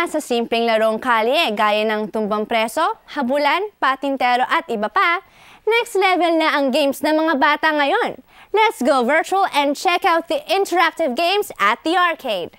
Mula sa simpleng larong kalye gaya ng tumbang preso, habulan, patintero at iba pa, next level na ang games ng mga bata ngayon. Let's go virtual and check out the interactive games at the arcade.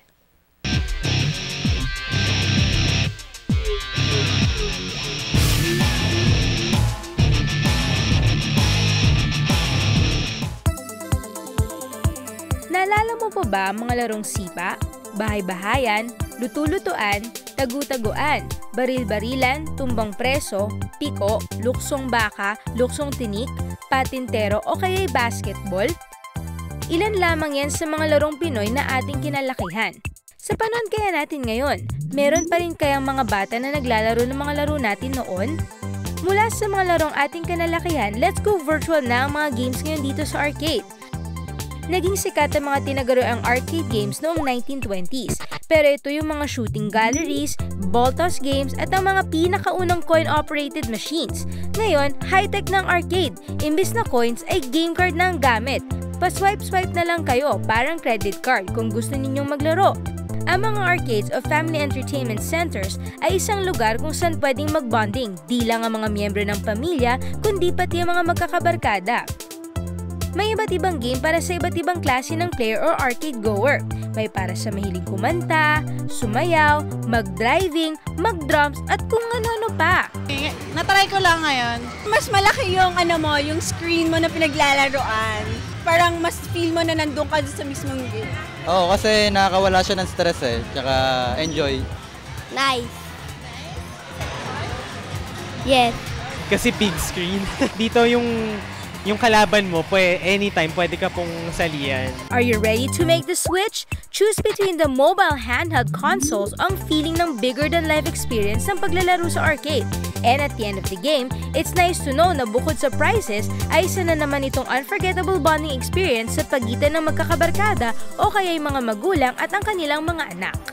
Naalala mo pa ba mga larong sipa, bahay-bahayan, lutu-lutuan, tagu-taguan, baril-barilan, tumbang preso, piko, luksong baka, luksong tinik, patintero o kaya'y basketball? Ilan lamang yan sa mga larong Pinoy na ating kinalakihan. Sa panahon kaya natin ngayon, meron pa rin kayang mga bata na naglalaro ng mga laro natin noon? Mula sa mga larong ating kinalakihan, let's go virtual na ang mga games ngayon dito sa arcade. Naging sikat ang mga tinagaro ang arcade games noong 1920s. Pero ito yung mga shooting galleries, ball toss games at ang mga pinakaunang coin-operated machines. Ngayon, high-tech ng arcade. Imbis na coins ay game card na ang gamit. Pa-swipe-swipe na lang kayo, parang credit card kung gusto ninyong maglaro. Ang mga arcades o family entertainment centers ay isang lugar kung saan pwedeng magbonding, di lang ang mga miyembro ng pamilya, kundi pati ang mga magkakabarkada. May iba't ibang game para sa iba't ibang klase ng player or arcade goer. May para sa mahilig kumanta, sumayaw, mag-driving, mag-drums, at kung ano-ano pa. Natry ko lang ngayon. Mas malaki yung ano mo, yung screen mo na pinaglalaroan. Parang mas feel mo na nandun ka sa mismong game. Oo, kasi nakakawala siya ng stress eh. Tsaka enjoy. Nice. Yes. Kasi big screen. Dito yung yung kalaban mo, pwede, anytime pwede ka pong salian. Are you ready to make the switch? Choose between the mobile handheld consoles ang feeling ng bigger-than-life experience ng paglalaro sa arcade. And at the end of the game, it's nice to know na bukod sa prizes, ay isa na naman itong unforgettable bonding experience sa pagitan ng magkakabarkada o kaya yung mga magulang at ang kanilang mga anak.